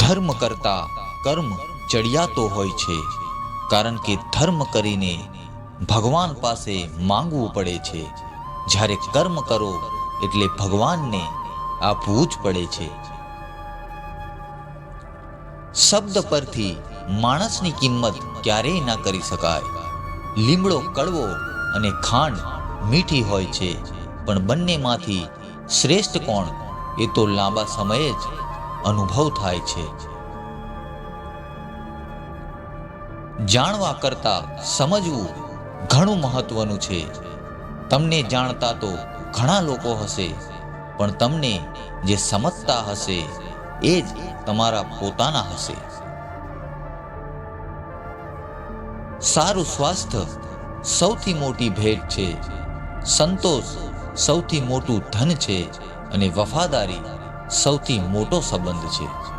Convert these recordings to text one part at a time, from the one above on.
ધર્મ કરતા કર્મ ચડિયાતો હોય છે. કારણ કે ધર્મ કરીને ભગવાન પાસે માંગવું પડે છે. જ્યારે કર્મ કરો એટલે ભગવાનને આપવું જ પડે છે. શબ્દ પરથી માણસની કિંમત ક્યારેય ના કરી શકાય. લીમડો કડવો અને ખાંડ મીઠી હોય છે. પણ બંનેમાંથી શ્રેષ્ઠ કોણ? એ તો લાંબા સમયે જ અનુભવ થાય છે. જાણવા કરતા સમજવું ઘણું મહત્વનું છે. તમને જાણતા તો ઘણા લોકો હશે, પણ તમને જે સમજતા હશે, એ જ તમારા પોતાના હશે. સારું સ્વાસ્થ્ય સૌથી મોટી ભેટ છે. સંતોષ સૌથી મોટું ધન છે અને વફાદારી સૌથી મોટો સંબંધ છે.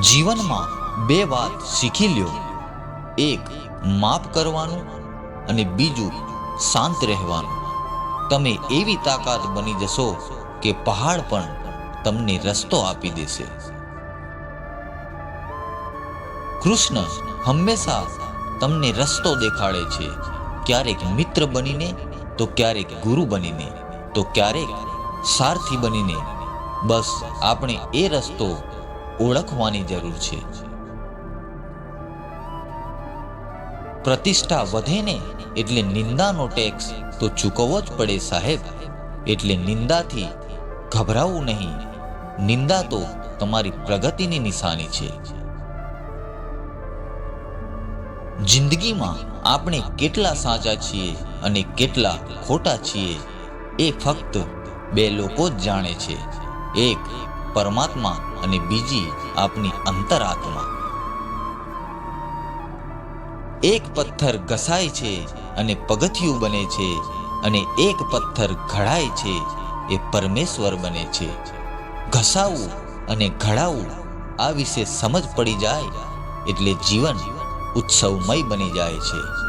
જીવનમાં બે વાત શીખી લ્યો. એક, માફ કરવાનું અને બીજું, શાંત રહેવાનું. તમે એવી તાકાત બની જશો કે પહાડ પણ તમને રસ્તો આપી દેશે. કૃષ્ણ હંમેશા તમને રસ્તો દેખાડે છે. ક્યારેક મિત્ર બનીને, તો ક્યારેક ગુરુ બનીને, તો ક્યારેક સારથી બનીને બસ આપણે એ રસ્તો ઓળખવાની જરૂર છે. પ્રતિષ્ઠા વધે ને એટલે નિંદાનો ટેક્સ તો ચૂકવવો જ પડે સાહેબ. એટલે નિંદાથી ગભરાવું નહીં. નિંદા તો તમારી પ્રગતિની નિશાની છે. જિંદગીમાં આપણે કેટલા સાચા છીએ અને કેટલા ખોટા છીએ એ ફક્ત બે લોકો જ જાણે છે. એક પરમાત્મા અને બીજી આપની અંતરાત્મા. એક પથ્થર ઘસાય છે અને પગથિયું બને છે અને એક પથ્થર ઘડાય છે એ પરમેશ્વર બને છે. ઘસાવું અને ઘડાવું આ વિશે સમજ પડી જાય એટલે જીવન ઉત્સવમય બની જાય છે.